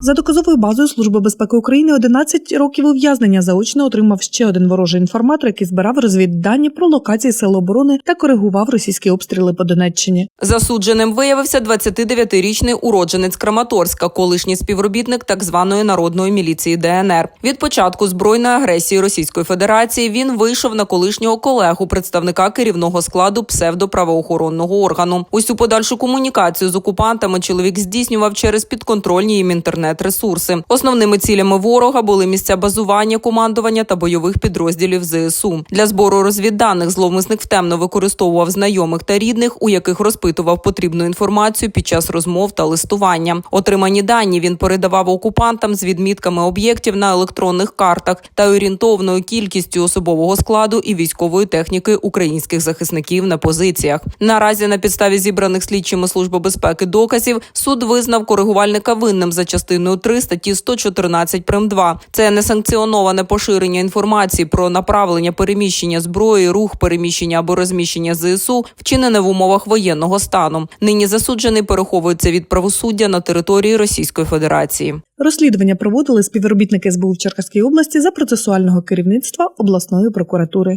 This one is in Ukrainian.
За доказовою базою Служби безпеки України 11 років ув'язнення заочно отримав ще один ворожий інформатор, який збирав розвіддані про локації сил оборони та коригував російські обстріли по Донеччині. Засудженим виявився 29-річний уродженець Краматорська, колишній співробітник так званої народної міліції ДНР. Від початку збройної агресії Російської Федерації він вийшов на колишнього колегу, представника керівного складу псевдоправоохоронного органу. Усю подальшу комунікацію з окупантами чоловік здійснював через підконтрольні їм інтернет-ресурси. Основними цілями ворога були місця базування, командування та бойових підрозділів ЗСУ. Для збору розвідданих зловмисник втемно використовував знайомих та рідних, у яких розпитував потрібну інформацію під час розмов та листування. Отримані дані він передавав окупантам з відмітками об'єктів на електронних картах та орієнтовною кількістю особового складу і військової техніки українських захисників на позиціях. Наразі на підставі зібраних слідчими служби безпеки доказів суд визнав коригувальника винним за частиною 3 статті 114 прим. 2. Це несанкціоноване поширення інформації про направлення переміщення зброї, рух переміщення або розміщення ЗСУ, вчинене в умовах воєнного стану. Нині засуджений переховується від правосуддя на території Російської Федерації. Розслідування проводили співробітники СБУ в Черкаській області за процесуального керівництва обласної прокуратури.